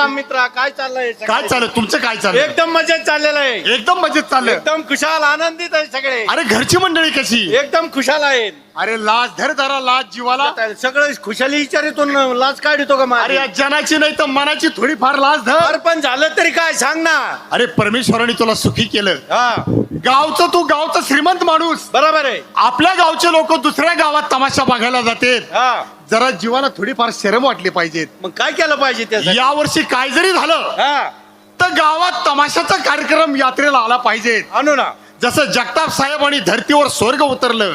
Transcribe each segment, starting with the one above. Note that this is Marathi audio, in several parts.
राम मित्रा काय चाललंय? काय चालू तुमचं काय चालू एकदम मजेत चाललेलं आहे. एकदम मजेत चाललंय. एकदम खुशाल आनंदित आहे सगळे. अरे घरची मंडळी कशी? एकदम खुशाल आहेत. अरे लाज धर धरा लाज जीवाला. सगळं खुशाली विचारितो लाच काढतो का अरे या जनाची नाही तर मनाची थोडीफार लाज धर. पण झालं तरी काय? सांग ना. अरे परमेश्वराने तुला सुखी केलं. हा. गावचं तू गावचं श्रीमंत माणूस. बरोबर आहे. आपल्या गावचे लोक दुसऱ्या गावात तमाशा बघायला जातात हा. जरा जीवाला थोडीफार शरम वाटली पाहिजेत मग काय केलं पाहिजे त्यासाठी या वर्षी काय जरी झालं हा. तर गावात तमाशाचा कार्यक्रम यात्रेला आला पाहिजे. आणू ना. जसं जगताप साहेब आणि धरतीवर स्वर्ग उतरलं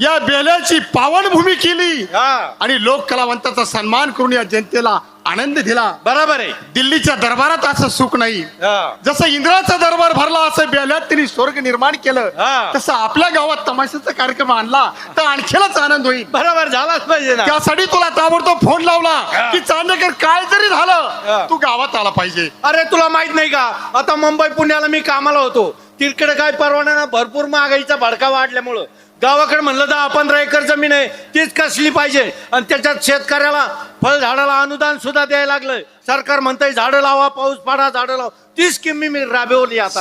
या बेल्याची पावनभूमी केली आणि लोक कलावंताचा सन्मान करून या जनतेला आनंद दिला. बरोबर आहे. दिल्लीच्या दरबारात असं सुख नाही. जसं इंद्राचा दरबार भरला असं बेल्यात त्यांनी स्वर्ग निर्माण केलं. तसं आपल्या गावात तमाशाचा कार्यक्रम आणला तर आणखीनच आनंद होईल. बरोबर झालाच पाहिजे ना. त्यासाठी तुला ताबडतोब फोन लावला. की चांदेकर काय जरी. झालं तू गावात आला पाहिजे. अरे तुला माहीत नाही का? आता मुंबई पुण्याला मी कामाला होतो. तिकडे काय परवाना ना भरपूर महागाईचा भडका वाढल्यामुळं. गावाकडे म्हणलं दहा पंधरा एकर जमीन आहे तीच कसली पाहिजे? आणि त्याच्यात शेतकऱ्याला फळझाडाला अनुदान सुद्धा द्यायला लागलं सरकार म्हणतंय झाडं लावा पाऊस पाडा झाडं लावा. ती स्कीम मी राबवली आता.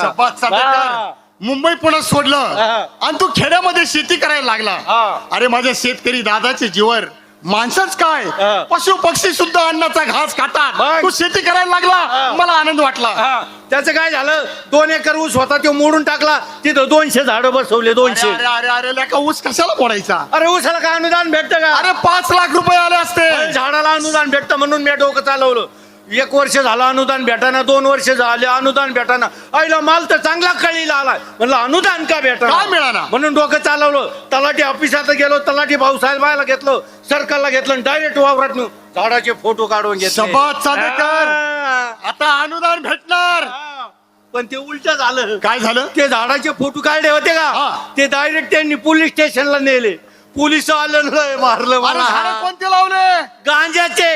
मुंबई पुण्यात सोडलं हा. आणि तू खेड्यामध्ये शेती करायला लागला. हा. अरे माझ्या शेतकरी दादाचे जीवर माणसंच काय? हा. पशु पक्षी सुद्धा अन्नाचा घास खातात. मग? तू शेती करायला लागला हा. मला आनंद वाटला. हा. त्याचं काय झालं? दोन एकर ऊस होता तो मोडून टाकला. तिथं दोनशे झाडं बसवले अरे दोनशे. अरे अरे अरे लेका ऊस कशाला फोडायचा? अरे ऊसाला काय अनुदान भेटतं का? अरे पाच लाख रुपये आले असते. झाडाला अनुदान भेटतं म्हणून मी डोकं चालवलं. एक वर्ष झालं अनुदान भेटाना दोन वर्ष झाले अनुदान भेटाना. आईला माल तर चांगला कळीला आलाय म्हणलं अनुदान का भेटा का मिळाना? म्हणून डोकं चालवलं. तलाठी ऑफिसात गेलो तलाठी भाऊसाहेबाला घेतलं सरकारला घेतलं डायरेक्ट वावरात नेऊन झाडाचे फोटो काढून घेतले. शपथ चांदेकर! हा. आता अनुदान भेटणार! हा. पण ते उलट झालं. काय झालं? ते झाडाचे फोटो काढले होते हा. का ते डायरेक्ट त्यांनी पोलीस स्टेशनला नेले. पोलीस आलं लय मारलं अरे झाडं मला कोणते लावले? गांजाचे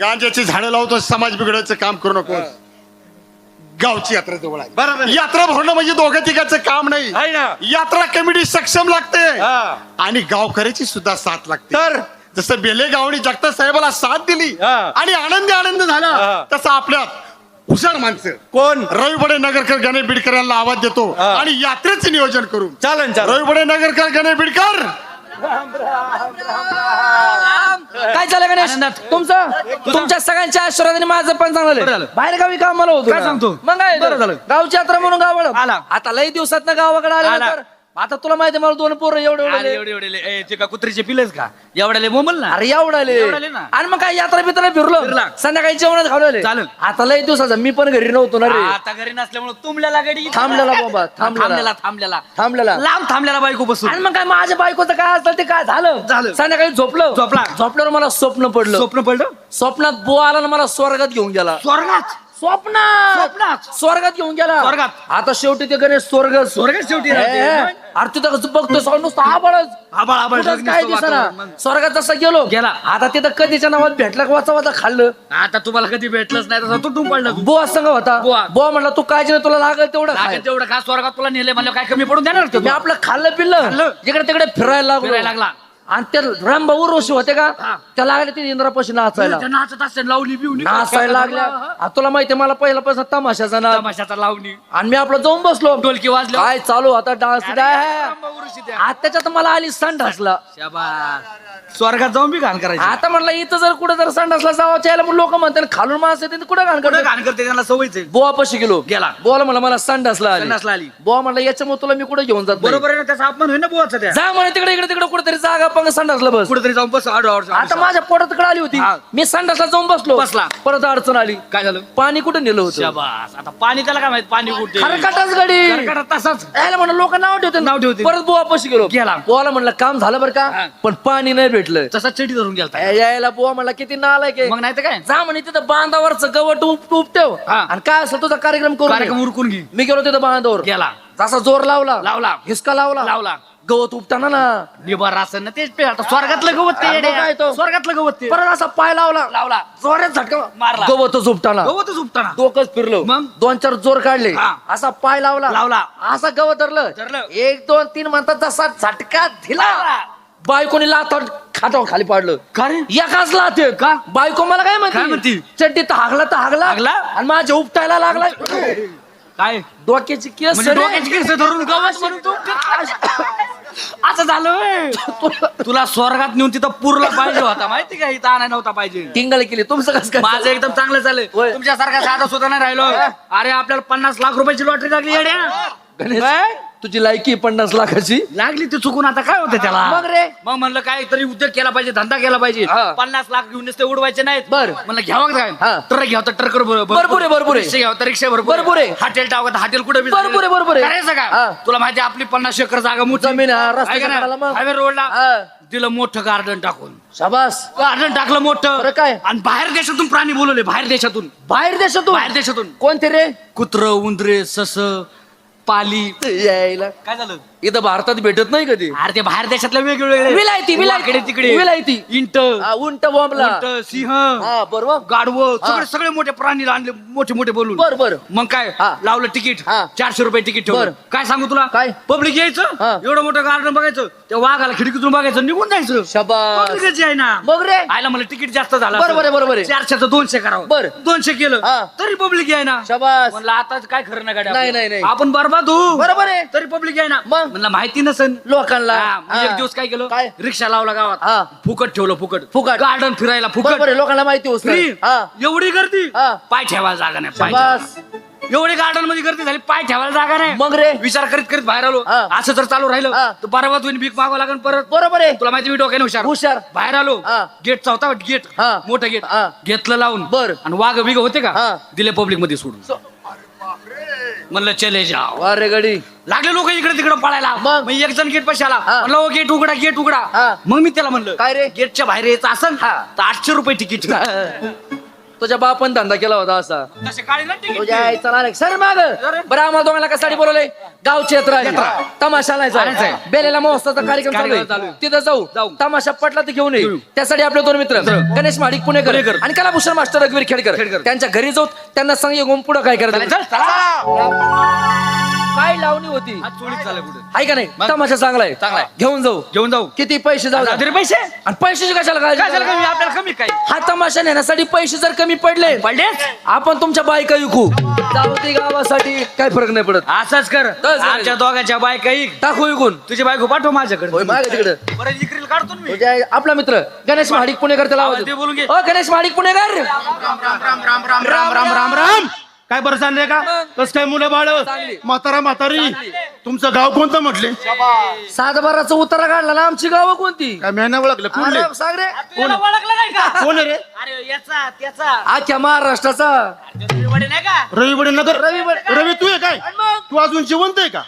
गांजाचे झाडं लावतो समाज बिघडायचं काम करू नको. गावची यात्रा जवळ आहे. बरोबर. यात्रा भरणं म्हणजे दोघं तिघाचं काम नाही. आहे ना. यात्रा कमिटी सक्षम लागते. हा. आणि गावकऱ्याची सुद्धा साथ लागते. तर? जसं बेले गावणी जगता साहेबाला साथ दिली हा. आणि आनंदी आनंद झाला. तसं आपल्यात हुशार माणसं. कोण? रविबडे नगरकर गणेश बिडकर यांना आवाज देतो हा. आणि यात्रेचं नियोजन करू. चालन चालन. रविबडे नगरकर गणेश बिडकर. काय चाललं गणेश तुमचं तुमच्या सगळ्यांच्या आशीर्वादाने माझं पण चांगलं झालं बाहेर गावी कामाला होतो काय. सांगतो? मग काय बरं झालं. गावची यात्रा म्हणून गावाला आला. आता लई दिवसात ना गावाकडे आला. आले आता तुला माहिती आहे मला दोन पोरं एवढे अरे एवढे एवढे एवढे ए, ते का कुत्रीचे पिलेच का? एवढ्याले मोमल ना? अरे एवढाले एवढाले ना. आणि मग काय यात्रा बित्रा फिरलो? फिरला. संध्याकाळी जेवणात घालवले चालेल. आता लई दिवसाचा मी पण घरी नव्हतो ना रे. आता घरी नसल्यामुळे तुमल्याला गाडी थांबलेला बाबा, थांबलेला. थांबलेला थांबलेला थांबलेला लांब थांबलेला बायको बसून. आणि मग काय माझ्या बायकोचं काय असतं ते काय झालं? झालं. संध्याकाळी झोपलं. झोपला. झोपल्यावर मला स्वप्न पडलं. स्वप्न पडलं? स्वप्नात बो आला ना मला स्वर्गात घेऊन गेला. स्वर्गात? स्वप्नात स्वप्नात? स्वर्गात घेऊन गेला स्वर्गात? आता शेवटी ते गणेश स्वर्ग स्वर्गात शेवटी राहते. कसं बघतो स्वर्ग नुसतं आबाळच आबाळ आबाळ कुठंच काय नुसतं दिसेना वातावरण. मग स्वर्गात जसा गेलो गेला. आता तिथं कधीच्या नावात भेटला का वाचा वाचा खाल्लं आता तुम्हाला कधी भेटलंच नाही तसं तुटून पडलं तू बुवा संघ होता बुवा. बुवा म्हणला तू काय नाही तुला लागल तेवढं खाय. लागेल तेवढं खा स्वर्गात तुला नेले म्हणलं काय कमी पडून देणार का मी तू? आपलं खाल्लं पिल्लं खाल्लं. इकडे तिकडे फिरायला लागलो फिरायला लागला. आणि ते रामबा उर्वशी होते का. त्या लागले ते इंद्रापाशी नाचायला. ते नाचत असते लावणी बिवणी नाचायला लागल्या. तुला माहिती मला पहिल्यापासून तमाशाचा ना तमाशाचा लावणी. आणि मी आपलं जाऊन बसलो. ढोलकी वाजले काय चालू आता डान्स रामबा उरुशी द्या. आता त्याच्यात मला आली संड हसला. शाबास. स्वर्गात जाऊन बी घाण करायची. आता म्हणलं इथं जर कुठं जर संड हसला जावं यायला मग लोक म्हणतात खालून माणसं येते कुठं घाण कुठं करतात घाण करते त्यांना सवयच आहे. बोवा पशी गेलो. गेला. बोला म्हणलं मला संड हसला संडासला आली. बोवा म्हणलं याच्यामुळे तुला मी कुठे घेऊन जात नाही. बरोबर आहे ना त्याचा अपमान होईल ना बुवाचा त्या. जा म्हणे तिकडे इकडे तिकडे कुठेतरी जागा पंग संड हसला बस. कुठेतरी जाऊन बस आडो आडो आता माझ्या पोटात कडे आली होती. हा. मी संडासला जाऊन बसलो. बसला. परत अडचण आली. काय झालं? पाणी कुठे नेलं होतं? शाबास. आता पाणी त्याला काय माहीत? पाणी कुठे? खरकटाच गडी. तसाच. यायला म्हणलं लोक नाव ठेवते नाव ठेवतील. परत बुवा पशी गेलो. गेला. बुवाला म्हणलं काम झालं बरं हा. का पण पाणी नाही भेटलं. तसा चटी धरून गेलता. ए, यायला बुवा म्हणला किती नालाय मग नाही तर काय? जा म्हणे तिथं बांधावरचं गवट उप उपटेव हा. आणि काय असं तुझा कार्यक्रम करू कार्यक्रम. उरकून घे. मी गेलो तिथं बांधावर. गेला. जसा जोर लावला लावला. हिसका लावला. लावला. गवत उपटाना ना निभार असेल ना तेच पे आता स्वर्गातलं गवत ते अरे मग काय येड्या. तो? स्वर्गातलं गवत ते परत असा पाय लावला लावला जोरात झटका मारला. गवतच उपटाना गवतच उपटाना डोकंच फिरलो मग? दोन चार जोर काढले हा. असा पाय लावला लावला. असा गवत धरलं धरलं. एक दोन तीन म्हणतात जसा झटका दिला. बायकोने लाथा खाटावर खाली पाडलं का रे एकाच लाथ आहे. का? बायको मला काय काय म्हणते म्हणती? चड्डी तर हागला तर हागला हागला? आणि माझ्या उपटायला लागला काय डोक्याची केस म्हणजे रे. डोक्याची केस धरून गवत म्हणून तू असं झालं. तुला स्वर्गात नेऊन तिथं पुरला पाहिजे होता माहिती का? इथं आणाय नव्हता पाहिजे. टिंगल केली तुमचं कसं काय? माझं एकदम चांगलं चाललंय होय. तुमच्यासारखा साधा सुद्धा नाही राहिलो. अरे आपल्याला पन्नास लाख रुपयाची लॉटरी लागली येड्या. गणेश, काय? तुझी लायकी आहे पन्नास लाखाची लागली ती चुकून आता काय होतं त्याला मग रे? मग म्हणलं काय तरी उद्योग केला पाहिजे धंदा केला पाहिजे हा. पन्नास लाख घेऊन ते उडवायचे नाहीत बर. म्हणलं घ्यावं काय हा. ट्रक घ्यावं तर ट्रक भरपूर आहे, भरपूर आहे. रिक्षा घ्यावं तर रिक्षा भरपूर आहे. हॉटेल तर हॉटेल कुठे भरपूर आहे, भरपूर आहे. करायचं हा. का तुला माहिती आहे, आपली पन्नास एकर जागा मोठी जमीन आहे, रस्त्याच्या आहे का नाही? कडेला मग. हायवे रोडला हा. दिलं मोठं गार्डन टाकून शाबास गार्डन टाकलं मोठं बरं काय? आणि बाहेर देशातून प्राणी बोलवले बाहेर देशातून बाहेर देशातून बाहेर देशातून कोणते रे कुत्र उंदरे सस पाली. यायला. काय झालं? इथं भारतात भेटत नाही कधी. अरे ते बाहेर देशातले वेगवेगळे विलायती विलायती तिकडे. विलायती. इंट. हा, उंट बॉम्बला. उंट, सिंह. हा बरोबर. गाढव. हा. सगळे सगळे मोठे प्राणी आणले मोठे मोठे बोलून. बर बर. मग काय? हा. लावलं तिकीट. हा. चारशे रुपये तिकीट ठेवलं. बर. काय सांगू तुला? काय? पब्लिक यायचं. एवढं मोठं गार्डन बघायचं त्या वाघाला खिडकीतून बघायचं निघून जायचं. शाबास. आहे ना मग रे? आयला मला तिकीट जास्त झालं बरोबर बरोबर आहे. चारशेचं दोनशे करावं. बर. दोनशे केलं. हा. तरी पब्लिक आहे ना शाबास. म्हणलं आता काय खरं नाही गाड्या नाही, आपलं. नाही, नाही. आपण बरबाद होऊ. बरोबर आहे. तरी पब्लिक आहे ना मग? म्हणलं माहिती नसेल लोकांना हा, मग एक. दिवस काय केलं काय? रिक्षा लावला हा. गावात फुकट ठेवलं फुकट फुकट. गार्डन फिरायला फुकट बरोबर आहे लोकांना माहिती होत फ्री एवढी गर्दी हा. पाय ठेवायला जागा नाही पाय ठेवायला. एवढी गार्डनमध्ये गर्दी झाली पाय ठेवायला जागा नाही मग रे विचार करीत करीत बाहेर आलो हा. असं जर चालू राहिलं. तर बरोबर तुम्ही भीक मागावं लागेल परत बरोबर आहे तुला माहिती मी डोक्याने हुशार हुशार. बाहेर आलो हा. गेटचा होता गेट हा. मोठं गेट हा. घेतलं लावून बर. आणि वाघ बिग होते का हा. दिले पब्लिकमध्ये सोडून सो- म्हणलं चले जाव वा रे गडी लागले लोक इकडे तिकडे पळायला मग? मग एक जण गेट पाशी आला हा. म्हणलं "ओ, गेट उघडा गेट उघडा हा. मग मी त्याला म्हणलं काय रे? गेटच्या बाहेर यायचं असेल तर आठशे रुपये तिकीट तुझ्या बापन धंदा केला होता असा तसे तुझ्या आईचा. सर माग बरं आम्हाला दोघांना कशासाठी बोलवलंय गावची यात्रा आहे. तमाशा आणायचा आणायचा आहे. बेलेला महोत्सवाचा कार्यक्रम चालू आहे. तिथं जाऊ जाऊ. तमाशा पटला तर घेऊन ये घेऊ. त्यासाठी आपले दोन मित्र गणेश महाडिक पुणेकर. आणि कलाभूषण मास्टर रघुवीर खेडकर. त्यांच्या घरी जाऊ त्यांना सांग येऊन पुढं काय करायचं चला. काय लावणी होती? आज चोळीत चालू कुठे आहे का नाही? मग? तमाशा चांगला आहे. चांगला आहे. घेऊन जाऊ. घेऊन जाऊ. किती पैसे जाऊ. तरी पैसे. आणि पैशाची कशाला काय झालं काळजी आपल्याला कमी काय? हा तमाशा नेण्यासाठी पैसे जर कमी पडले पडलेच आपण तुमच्या बायका विकू. जाऊ गावासाठी. काय फरक नाही पडत. असंच कर. आमच्या दोघांच्या बायका ऐक टाकू विकून. तुझी बायको पाठव माझ्याकडे. होय मागे तिकडं. बरं इकरील काढतो ना मी. तुझ्या आपला मित्र गणेश महाडिक पुणेकर त्याला आवाज आवाज दे, बोलून घे. दे. ओ गणेश महाडिक पुणेकर. राम राम राम राम. काय बरं चाललंय का? कस काय मुलं बाळ. म्हातारा म्हातारी. तुमचं गाव कोणतं म्हटले? सातबाराचा उतारा काढला ना आमची गावं कोणती? काय मेहना ओळखलं. कुठले? अरे, सांग रे तुला ओळखलं नाही का? कोण रे? अरे याचा त्याचा. आख्या महाराष्ट्राचा. वडे नाही का? रवी बडे नगर. रवी बडे- रवी तू आहे काय? तू अजून जिवंत आहे का?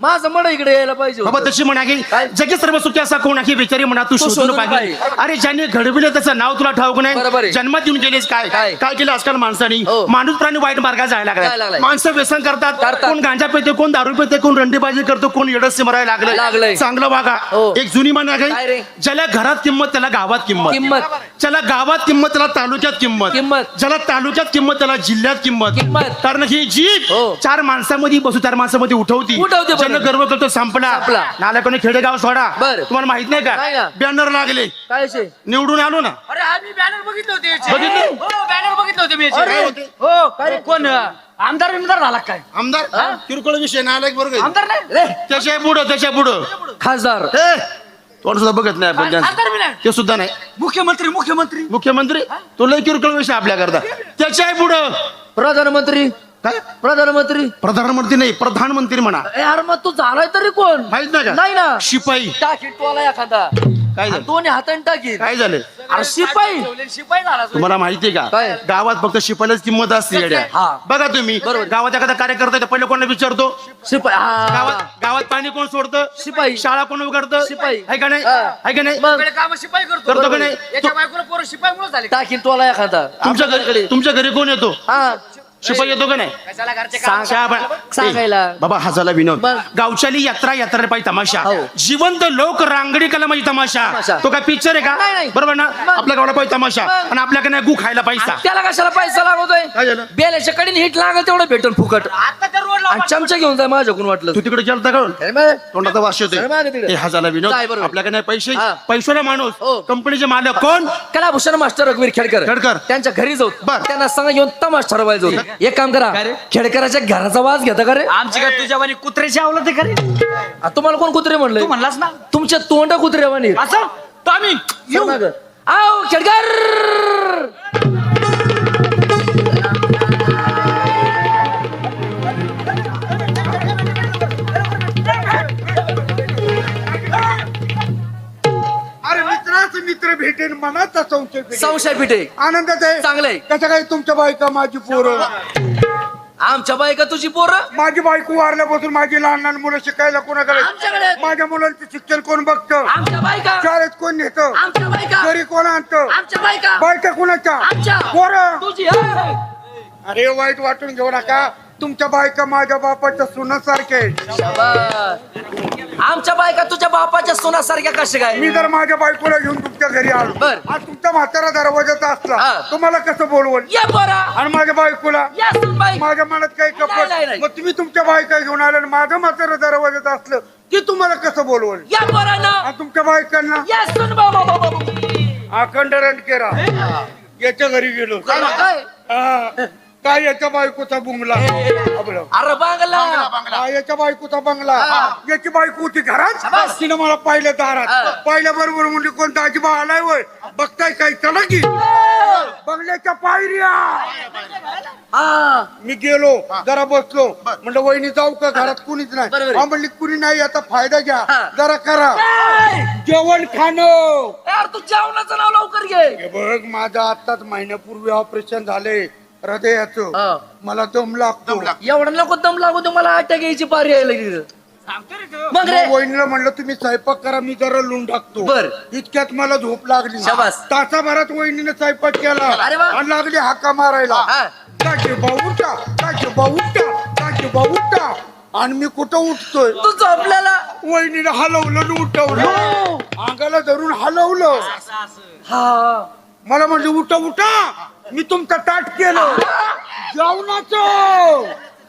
माझं मड इकडे यायला पाहिजे बाबा होतं. तशी म्हणा की काय? जगी सर्व सुखी असा कोण आहे बेचारी म्हणा तू शोधून शोधून पाहिजे. अरे ज्याने घडविलं त्याचं नाव तुला ठाऊक बरोबर नाही आहे. जन्मात येऊन गेलेस काय काय? काय केलं आजकाल माणसानी हो. माणूस प्राणी वाईट मार्गात जायला जायला लागला लागलाय. माणसं व्यसन करतात करतात. कोण गांजा पिते कोण दारू पिते कोण रंडीबाजी करतो कोण येडस मरायला लागलंय. लागलं चांगलं वागा हो. एक जुनी म्हण काय आहे रे? ज्याला घरात किंमत त्याला गावात किंमत किंमत ज्याला गावात किंमत त्याला तालुक्यात किंमत किंमत. ज्याला तालुक्यात किंमत त्याला जिल्ह्यात किंमत किंमत. कारण ही जीभ हो. चार माणसामध्ये बसू चार माणसामध्ये उठवती उठवते ज्यानं गर्व करतो संपला. संपला. नाल्याकोणी खेडेगाव सोडा. बरं. तुम्हाला माहीत नाही नाही का. बॅनर लागले. काय? निवडून आलो ना. अरे आम्ही बॅनर बघितले होते याचे. बघितले? हो बॅनर बघितले होते मी याचे. अरे. हो काय? कोण आमदार बिमदार झाला काय? आमदार? किरकोळ विषय नालायक बरोबर आमदार नाही? रे. त्याच्या पुढं त्याच्या पुढं. खासदार. हे, तोंड सुद्धा बघत नाही आपण त्यांचं. आमदार बी नाही ते सुद्धा नाही. मुख्यमंत्री मुख्यमंत्री. मुख्यमंत्री? तो लय किरकोळ विषय आपल्या करता त्याच्या पुढं. प्रधानमंत्री काय? प्रधानमंत्री? प्रधानमंत्री नाही प्रधानमंत्री म्हणा. ए, अरे मग तू झालाय तरी कोण? माहीत नाही का? नाही ना. शिपाई. टाकीत टोला एखादा. काय झालं? दोन्ही हाताने टाकीत काय झालं? अरे शिपाई. शिपाई झाला तो. तुम्हाला माहितीये का? काय? गावात फक्त शिपायलाच किंमत असते येड्या. हा. बघा तुम्ही बरोबर. गावात एखादा कार्यकर्ता आहे, पहिलं कोणाला विचारतो? शिपाई हा. गावात गावात पाणी कोण सोडतं? शिपाई. शाळा कोण उघडतं? शिपाई. आहे का नाही? हा. आहे का नाही? मग काम शिपाई करतो. करतो का नाही? याच्या बायकोला पोरं शिपाई मुळे झाले. टाकीत टोला एखादा. तुमच्या घरी. तुमच्या घरी कोण येतो? हा. शिपाई येतो का नाही सांग- सांगायला. बाबा हा झाला विनोद. गावच्याली यात्रा यात्रा पाहिजे तमाशा हो. जिवंत लोक रांगडी कला म्हणजे तमाशा तमाशा. तो काय पिक्चर आहे नाही, का नाही. बरोबर ना मग. आपल्या गावाला पाहिजे तमाशा मग. आणि आपल्याकडे नाही गु खायला पैसा आणि त्याला कशाला पैसा लागतोय झालं? बेल्याच्या कडे हिट लागल तेवढं भेटून फुकट आणि चमचा घेऊन जाय माझ्याकडून वाटलं तू तिकडे गेलता का अरे मग, तोंडाचा वास येतोय अरे मागे तिकडे. ए, हा झाला विनोद काय बरोबर. आपल्याकडे नाही पैसे हा. पैशाला माणूस हो. कंपनीचे मालक कोण कलाभूषण मास्टर रघुवीर खेडकर खेडकर. त्यांच्या घरी जाऊ बर. त्यांना सांगा घेऊन तमाश एक काम करा. काय रे? खेडकराच्या घराचा वास घेता का रे? आमची काय तुझ्या वाणी कुत्र्याची आवलं ते खरे आ, तुम्हाला कोण कुत्रे म्हणलं? तू म्हणलास ना. तुमच्या तोंड कुत्रे वाणी. असं? तो आम्ही. येऊ. आओ खेडकर! मित्र भेटेन मनाचा संशय. संशय पिठे आनंदात आहे? चांगलंय. कसं काय तुमच्या बायका माझी पोरं? आमच्या बायका तुझी पोरं? माझी बायको वारल्यापासून माझी लहान लहान मुलं शिकायला कोणाकडे. माझ्या मुलांचं शिक्षण कोण बघतं? आमच्या बायका. शाळेत कोण नेतं? आमच्या बायका. घरी कोण आणतं? आमच्या बायका. बायका कोणाच्या? आमच्या. पोरं. तुझी. अरे वाईट वाटून घेऊ नका. तुमच्या बायका माझ्या बापाच्या सुनासारखे आहेत. शाबास. आमच्या बायका तुझ्या बापाच्या सोनासारख्या कशा काय? मी जर माझ्या बायकोला घेऊन तुमच्या घरी आलो बर. आज तुमचा म्हातारा दरवाजाचा हा. असला तुम्हाला कसं बोलवल? ये आणि माझ्या बायकोला? या सुनबाई माझ्या मनात काही नाही, कपट नाही, नाही. मग तुम्ही तुमच्या बायका घेऊन आले आणि माझं म्हातारा दरवाजात असलं की तुम्हाला कसं बोलवल? या पोरानं आणि तुमच्या बायकांना? या अखंड रणकेरा याच्या घरी गेलो. काय? हा. काय याच्या बायकोचा बुंगला. अरे बांगला. हा, याच्या बायकोचा बंगला. याची बायको होती घरात. तिनं मला पाहिलं हा. दारात. पाहिल्या बरोबर म्हणजे कोणता अजिबा आलाय वय? बघताय काय? चला की. बंगल्याच्या पायऱ्या. हा. मी गेलो जरा बसलो. म्हणलं वहिनी जाऊ का? घरात कुणीच नाही. हा म्हणली कुणी नाही आता फायदा घ्या. हा. जरा करा. जेवण खाणं. यार तू जेवणाचं नाव लवकर घे. हे बघ माझं आताच महिन्यापूर्वी ऑपरेशन झाले हृदयाचं. हा. मला दम लागतो. एवढं नको दम लागू दे मला अटॅक यायची पारी यायला. मग रे. मग वहिनीला म्हणलं तुम्ही स्वयंपाक करा मी जरा लून टाकतो. बर. इतक्यात मला झोप लागली. शाबास. तासाभरात वहिनीने स्वयंपाक केला. अरे वा. आणि लागली हाका मारायला. हा. काचे भाऊटा काचे भाऊटा काचे भाऊटा आणि मी कुठं उठतोय? तू झोपल्याला वहिनीने हलवलं आणि उठवलं. अंगाला धरून हलवलं. हा. मला म्हणजे उठा उठा. मी तुमचं ताट केलं. जेवणाचं.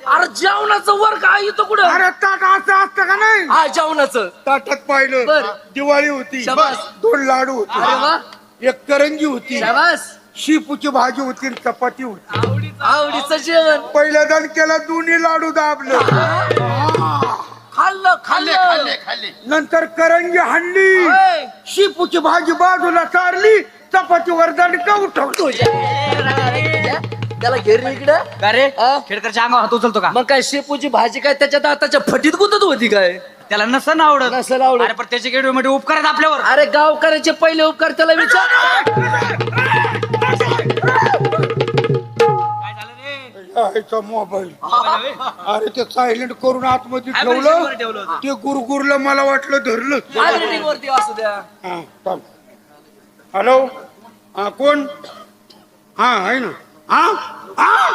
अरे जेवणाचं वर काय येतो कुठं? अरे ताट असं असतं का नाही? हा जेवणाचं. ताटात पाहिलं. बर. दिवाळी होती. शाबास. दोन लाडू अरे वा. होते एक करंजी होती. शाबास. शिपूची भाजी होती आणि चपाती होती. आवडीचं. जेवण. पहिल्या दण केला दोन्ही लाडू दाबलं. खाल्लं खाल्लं नंतर करंजी हाणली. होय. शिपूची भाजी बाजूला चारली चपातीवर दणका उठवतो त्याला घेर इकडे. का रे? हा? खेडकरच्या अंगावर हात उचलतो का? मग काय शेपूची भाजी काय त्याच्या दाताच्या फटीत गुंतत होती काय? त्याला नसन आवडत. नसेल आवडत. अरे पण त्याचे गेडवे मध्ये उपकार आहेत आपल्यावर. अरे गावकऱ्याचे पहिले उपकार त्याला विचार काय झालं रे यायचा मोबाईल. अरे ते सायलेंट करून आतमध्ये ठेवलं. ठेवलं होतं. ते गुरगुरलं मला वाटलं धरलं. वरती असू द्या. हा, थांब. हॅलो हा कोण? हा आहे ना. हा हा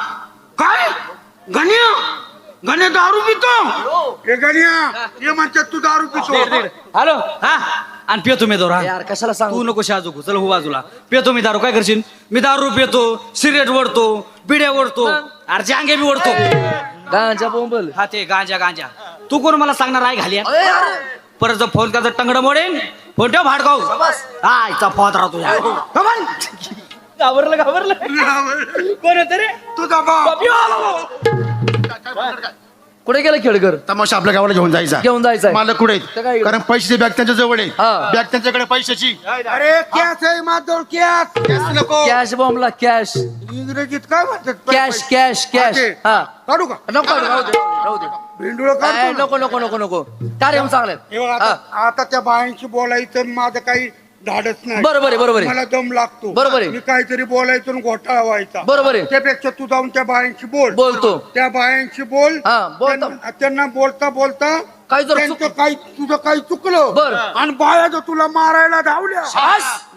काय? गण्या? गण्या दारू पितो? हे गण्या हे म्हणतात तू दारू पितो. हॅलो हा? आणि पितो मी दारू यार कशाला तू सांगू नको शाजू चल हो बाजूला. पितो मी दारू. काय करशील? मी दारू पितो सिगरेट ओढतो बिड्या ओढतो अरे जांगे बी ओढतो. गांजा बोंबल. हा ते गांजा गांजा. तू कोण मला सांगणार आहे घाली. परत जर फोन करता टंगड मोडेन. फोन ठेव भाडगाव हा इथं फोन राहतो. घाबरलं घाबरलं. कोण होतं रे? तुझा बाप कुठे गेलं खेळकर तमाशा आपल्या गावाला घेऊन जायचा. घेऊन जायचंय. मालक कुठे काय? कारण पैशाची बॅग त्यांच्या जवळ आहे. हा. बॅग त्यांच्याकडे पैशाची. अरे कॅश आहे माझ्याजवळ कॅश नको. कॅश बॉम्बला कॅश इंग्रजीत काय म्हणतात कॅश कॅश कॅश हा, ते. हा. काढू का? नको काढू, राहू दे राहू दे भेंडुळ काढतो ना. नको नको नको नको. कार्य चांगलं? हे बघ, आता आता त्या बायांशी बोलायचं माझं काही धाडच नाही. बरोबर आहे, बरोबर आहे. मला दम लागतो. बरोबर आहे. मी काहीतरी बोलायचो आणि घोटाळा व्हायचा. बरोबर आहे. त्यापेक्षा तू जाऊन त्या बायांशी बोल. बोलतो. त्या बायांशी बोल. हा, बोलतो. त्यांना त्यांना बोलता बोलता काही जर त्यांचं चुक- काही तुझं काही चुकलं बर. आणि बाया जर तुला मारायला धावल्या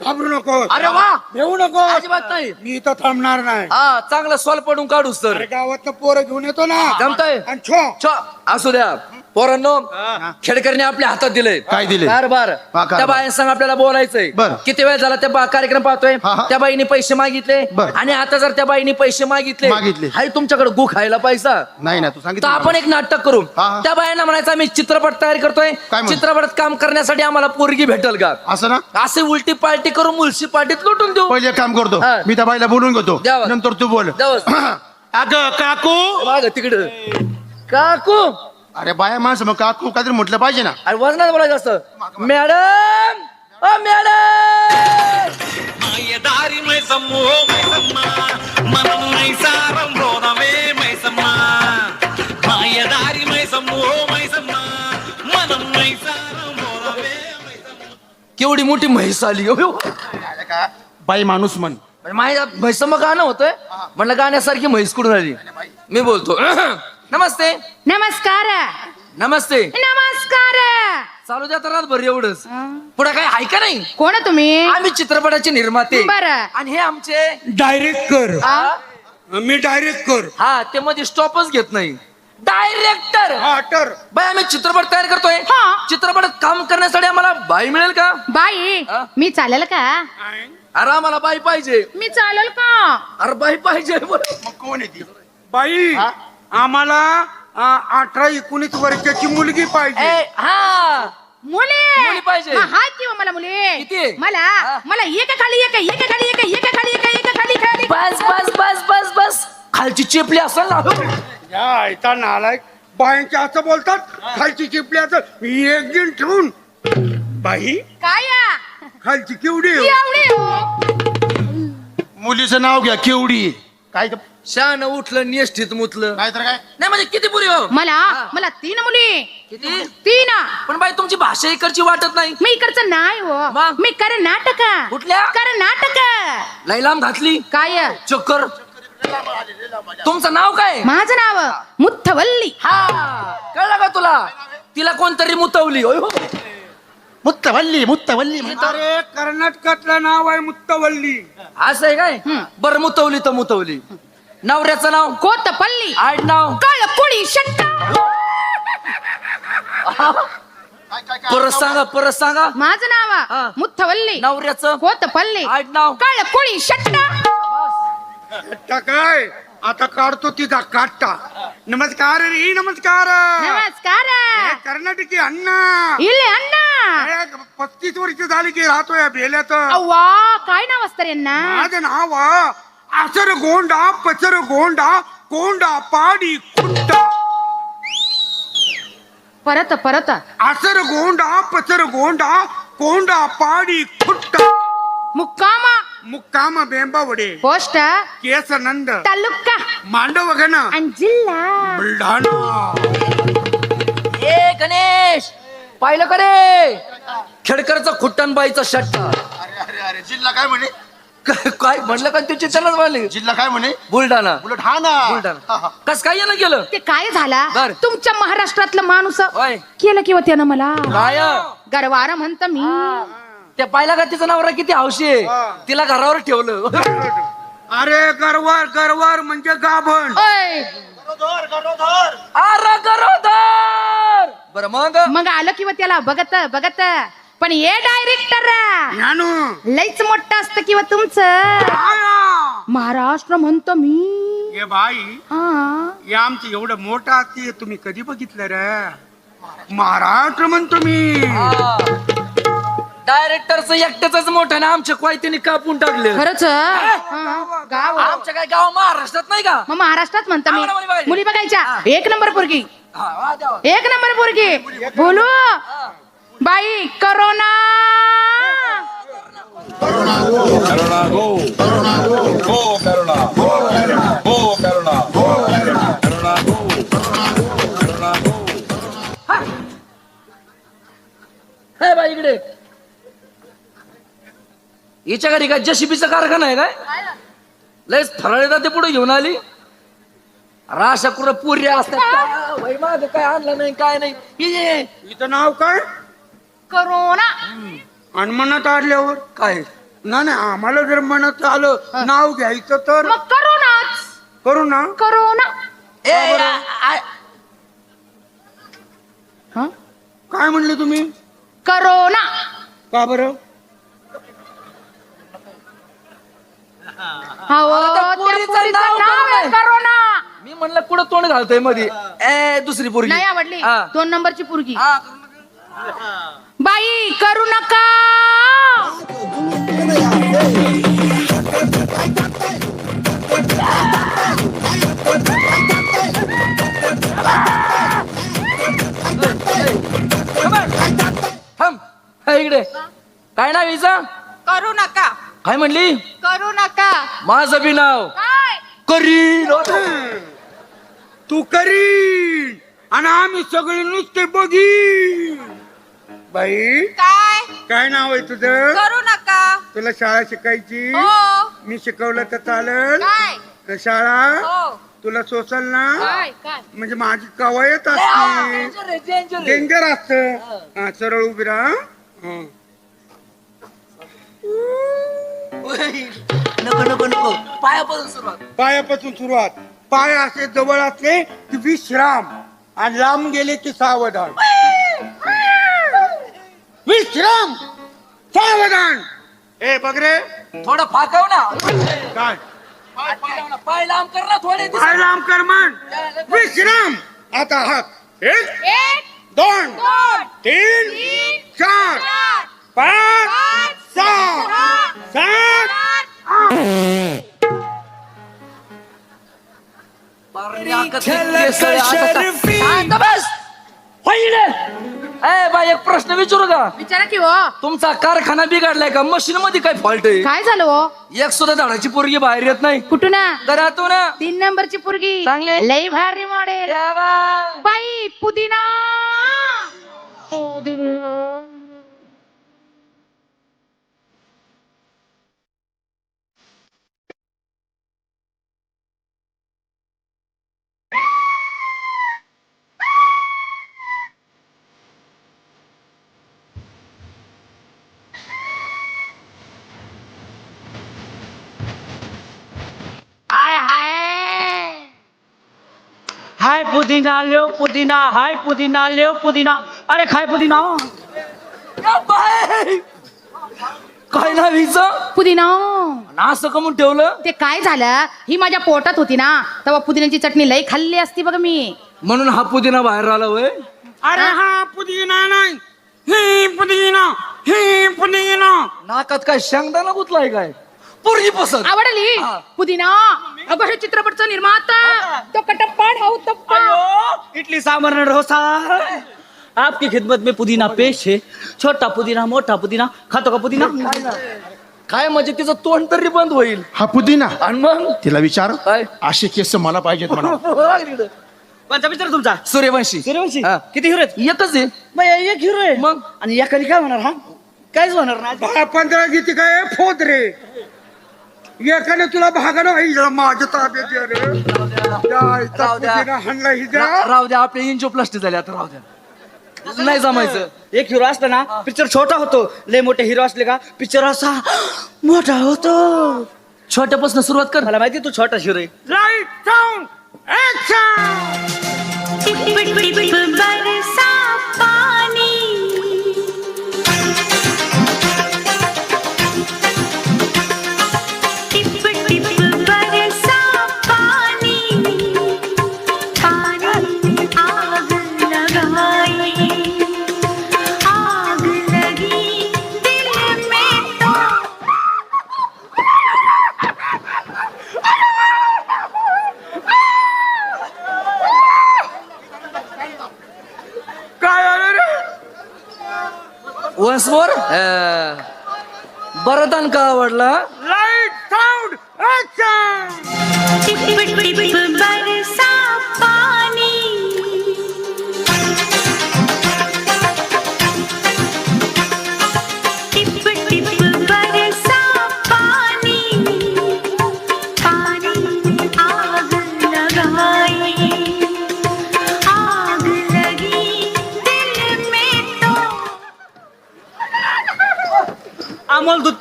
घाबरू नको. अरे वा! घेऊ नको. अजिबात नाही. मी इथं थांबणार नाही. हा चांगलं सॉल्व पडून काढू सर अरे गावात पोरं घेऊन येतो ना. जमतंय? आणि छो. छ, असू द्या. पोरांनो खेडकरने आपल्या हातात दिलंय काय? कारभार हा, कारभार. त्या बायांसंग आपल्याला बोलायचंय बरं. किती वेळ झाला त्या बा- कार्यक्रम पाहतोय हा, हा. त्या बाईने पैसे मागितले बरं. आणि आता जर त्या बाईने पैसे मागितले मागितले. हाय तुमच्याकडे गु खायला पैसा नाही ना तू तर सांगितलं आपण एक नाटक करू हा, हा. त्या बायांना म्हणायचं आम्ही चित्रपट तयार करतोय काय म्हणतो? चित्रपटात काम करण्यासाठी आम्हाला पोरगी भेटल का असं ना असे उलटी पार्टी करून मुलशी पार्टीत लुटून देऊ पहिले एक काम करतो हा. मी त्या बाईला बोलून घेतो द्यावा. नंतर तू बोल द्यावं. अगं काकू माग तिकडे काकू अरे बाया माणसं मग काकू काहीतरी म्हटलं पाहिजे ना अरे वजनात बोलायचं असतं मॅडम अ मॅडम మాయదారి మైసమ్మో మైసమ్మ మనం మైసారం రోదమే మైసమ్మ మాయదారి మైసమ్మో మైసమ్మ మనం మైసారం రోదమే మైసమ్మ केवढी मोठी म्हैस आली हो बाई माणूस म्हण माझ्या म्हैसम गाणं होतंय म्हणलं गाण्यासारखी म्हैस कुठून आली मी बोलतो नमस्ते. नमस्कार. नमस्ते. नमस्कार. चालू द्या तर रातभर एवढंच. पुढे काय आहे का नाही? कोण आहे तुम्ही? आम्ही चित्रपटाचे निर्माते. बरं. आणि हे आमचे डायरेक्ट कर. हा? मी डायरेक्ट कर. हा, ते मध्ये स्टॉपच घेत नाही. डायरेक्टर हा तर. बाई आम्ही चित्रपट तयार करतोय. हा. चित्रपटात काम करण्यासाठी आम्हाला बाई मिळेल का? बाई हा? मी चालेल का? अरे आम्हाला बाई पाहिजे. मी चालेल का? अरे बाई पाहिजे. बरं. मग कोण आहे ती? बाई. आम्हाला अठरा एकोणीस वर्षाची मुलगी पाहिजे. ए, हा. मुली. मुली पाहिजे. हा, हाय किंवा मला मुली? किती? मला हा. मला एका खाली एक एका खाली एक एका खाली एक एका खाली खाली. बस बस बस बस बस. खालची चेपली असेल ना. या ऐता नालायक. बायांच्या असं बोलतात. खालची चिपली असं एक दिन ठेवून. बाई काय? खालची केवढी? आहे? एवढी? हो. मुलीचं नाव घ्या केवडी काय तर- शान उठलं निष्ठित मुतलं. काय तर काय? नाही म्हणजे किती पुरी हो? मला? मला तीन मुली. किती? तीन. पण बाई तुमची भाषा इकडची वाटत नाही. मी इकडचं नाही हो. मग? मी कर्नाटक कुठल्या? कर्नाटक लैलाम घातली. काय? चक्कर तुमचं नाव काय? माझं नाव मुथवल्ली हा. कळलं का तुला? तिला कोणतरी मुतवली. होय हो मुत्तवल्ली मुत्तवल्ली अरे कर्नाटकातलं नाव आहे मुत्तवल्ली असं आहे काय? बरं मुतवली तर मुतवली. नवऱ्याचं नाव कोतपल्ली. आड नाव कळपुळी शट्ट. परत सांगा परत सांगा. माझं. नाव मुथवल्ली. नवऱ्याचं कोतपल्ली. आड नाव? कळपुळी शट्ट. आता काय? आता काढतो तिचा काटा नमस्कार रे नमस्कार. नमस्कार. कर्नाटकी अण्णा. इल्ले अण्णा. पस्तीस वर्ष झाली की राहतोय या बेल्यात अव्वा काय नाव असतं रे यांना माझं नाव असर गोंडा पचर गोंडा गोंडा पाडी खुंटा परत परत. असर गोंडा पचर गोंडा गोंडा पाडी खुट्टा. मुक्कामा. मुक्काम बेंबावडे. पोस्ट. केस नंद तालुका. मांडव गण आणि जिल्हा. बुलढाणा. ए गणेश पाहिलं का रे? खेडकरचा खुट्टनबाईचा शट्टा. अरे अरे अरे जिल्हा काय म्हणे? काय- म्हणलं का? त्याची चलत वाले. जिल्हा काय म्हणे? बुलढाणा. हा ना. बुलढाणा. कस काय यानं गेलं ते काय झाला? बर. तुमच्या महाराष्ट्रातलं माणूस होय. केलं किंवा त्यानं मला? काय? गरवार म्हणत मी. त्या पाहिला का तिचा नवरा किती हौशी आहे? तिला घरावर ठेवलं. अरे गरवार गरवार म्हणजे गाभण. ओय, अरे गरोदर! बर मग? मग आलं किंवा त्याला बघत बघत. पण ये डायरेक्टर लईच मोठं असतं किंवा तुमचं. आया. महाराष्ट्र म्हणतो मी. ये बाई हा. हे आमचं एवढं मोठं असते तुम्ही कधी बघितलं रे? महाराष्ट्र म्हणतो मी. डायरेक्टरचं एकट्याच मोठं ना आमच्या क्वायतीने कापून टाकले खरंच? हा, गाव. आमच्या काय गाव महाराष्ट्रात नाही का? मग महाराष्ट्रात म्हणतो मुली बघायची. मुली बघायच्या. एक नंबर पोरगी. हा, वा द्यावा. एक नंबर पोरगी. बोलू. बाई करोना! हे बाई इकडे. हिच्या घरी काय जशीबीचा कारखाना आहे काय? लयच फराळे ते पुढे घेऊन आली. राशा कुठं पुऱ्या असतात. का? बाई, मागं काय आणलं नाही काय नाही. हे, इथं नाव काय? करोना. आणि मनात आल्यावर काय? ना नाही आम्हाला जर मनात आलं नाव घ्यायचं तर? मग करोनाच. करू ना करोना. ए, आ- आ- हं? काय म्हणले तुम्ही? करोना. का बरं? हो त्या पोरीचं नाव करोना. करोना. मी म्हणलं कुठं तोंड घालतोयमध्ये ए दुसरी पोरगी. नाही आवडली. हा. दोन नंबरची पोरगी. हा. बाई करू नका. थांब. हे इकडे. काय नाव हिचं? करू नका. काय म्हणली? करू नका. माझं बी नाव. काय? करीन. तू करीन. आणि आम्ही सगळे नुसते बघीन. बाई काय? काय नाव आहे तुझं? करू नका. तुला शाळा शिकायची? हो. मी शिकवलं तर चालेल? काय? तर शाळा? हो. तुला सोसल ना? काय काय? म्हणजे माझी कवायत असते. डेंजर असत. हा. सरळ उभी राहा. हं. नको नको नको. पायापासून सुरुवात. पायापासून सुरुवात. पाय असे जवळ असले की विश्राम. आणि लांब गेले की सावधान. विश्राम सावधान. ए बघ रे थोडं फाकव ना. काय? पाय लांब कर ना थोडे पाय लांब कर म्हण. विश्राम. आता हात एक एक दोन दोन तीन तीन चार चार पाच पाच सहा सहा सात शांत बस. इकडे. ए बाई एक प्रश्न विचारू का? विचारा की हो. तुमचा कारखाना बिघडलाय का? मशीन मध्ये काय फॉल्ट आहे? काय झालं हो? एक सुद्धा झाडाची पोरगी बाहेर येत नाही. कुठून घरातून तीन नंबरची पोरगी. चांगली. लई भारी मॉडेल बाई पुदिना. हाय पुदीना लो पुदीना हाय पुदीना लो पुदीना। अरे खाय पुदीना। काय नाव हिचं? पुदिना। आणि असं कमून ठेवलं? ते काय झालं? ही माझ्या पोटात होती ना तेव्हा पुदिन्याची चटणी लई खाल्ली असती बघ मी. म्हणून हा पुदिना बाहेर आला वय. अरे हा पुदिना नाही ही पुदिना ही पुदिना. नाकात काय शेंगदाणा गुतलाय काय? पोरगी पसंत. आवडली? हा. पुदिना. अगं हे चित्रपटचा निर्माता. तो कटप्पा ढाऊ तप्पा. इडली सांबर डोसा. आपकी खिदमत में पुदीना पेश है। छोटा पुदीना मोठा पुदीना. खातो का पुदीना? काय म्हणजे तिचं तोंड तरी बंद होईल. हा पुदिना. आणि मग? तिला विचार. काय? असे केस मला पाहिजेत म्हणा. कोणता पिक्चर तुमचा? सूर्यवंशी. सूर्यवंशी? हा. किती हिरो आहेत? एकच आहे. मग एक हिरो आहे. मग? आणि एकाने काय होणार हा? काहीच होणार ना दहा पंधरा किती काय? फोद रे. एकाने तुला भागानं व्हायचं माझ्या ताब्यात रे राहू द्या. पुदिना हाणला हिजरा. रा- राहू द्या आपले इंचो प्लास्टिक झाले आता राहू द्या नाही जमायचं एक हिरो असला ना पिक्चर छोटा होतो लय मोठे हिरो असले का पिक्चर असा मोठा होतो छोट्यापासून सुरुवात कर मला माहिती तू छोटा हिरो आहे लाइट साऊंड ऍक्शन बरसा वन्स मोर बरदान का आवडला लाइट साऊंड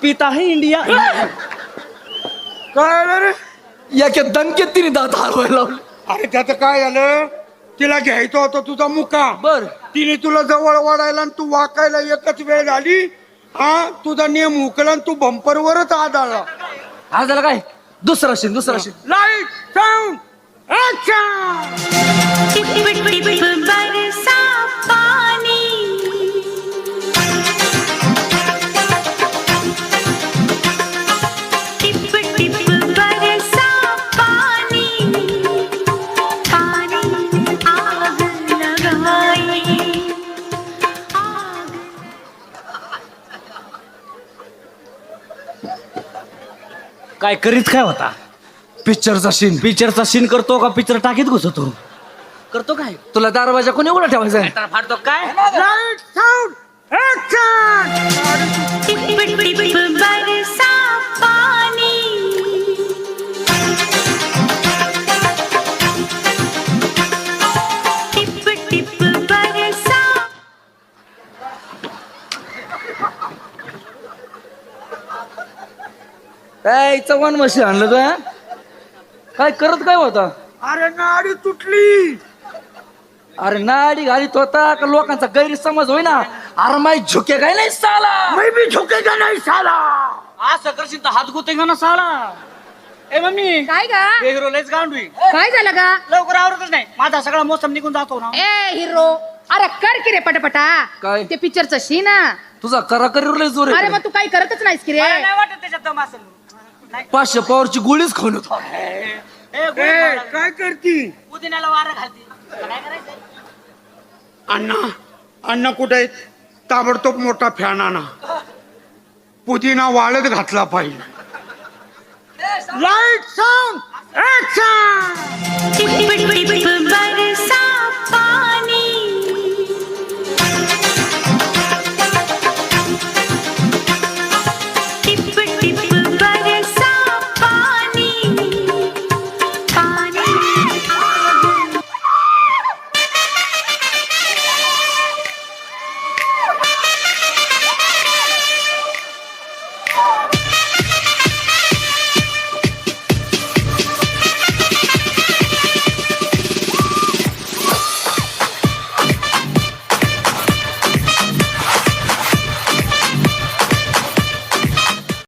पीता है इंडिया काय आलं रे याच्या दणकेत तिने दात हलवायला लावले अरे त्याचं काय झालं तिला घ्यायचं होतं तुझा मुका बर तिने तुला जवळ वाढायला आणि तू वाकायला एकच वेळ झाली हा तुझा नियम हुकला आणि तू बंपरवरच आदळला हा झालं काय दुसरा शीन दुसरा शीन लाइट साऊंड ऍक्शन काय करीत काय होता पिक्चरचा शीन पिक्चरचा सीन करतो का पिक्चर टाकीत घुसतो करतो काय तुला दरवाजा कोणी उघडा ठेवायचा आहे? तर फाडतो काय लाइट साऊंड ऍक्शन टिप टिप बरसा पानी टिप काय चव्हाण मशी आणलं तू हा? काय करत काय होता? अरे नाडी तुटली. अरे नाडी घालीत होता का लोकांचा गैरसमज होईना? अरे माई झुके काय नाही साला? मी बी झुकेगा नाही साला? असं करशील तर हात गुतेगा ना साला. ए मम्मी. काय गा? हे हिरो लयच गांडवी काय झालं गा? लवकर आवडतच नाही. माझा सगळा मोसम निघून जातो ना. ए हिरो. अरे कर की रे पटापटा. काय? ते पिक्चरचं शी ना तुझा करा करी जोर अरे आहे मग तू काही करतच नाहीस की रे. मला नाही वाटत त्याच्यात दम असेल. नाही पाचशे पॉवरची गोळीच खाऊन होतो ए, गोळी ए खायला. काय करती पुदिन्याला वारं घालते काय करायचं अण्णा अण्णा कुठे आहेत ताबडतोब मोठा फॅन आणा पुदिना वाळत घातला पाहिजे लाइट साऊंड ऍक्शन टिप टिप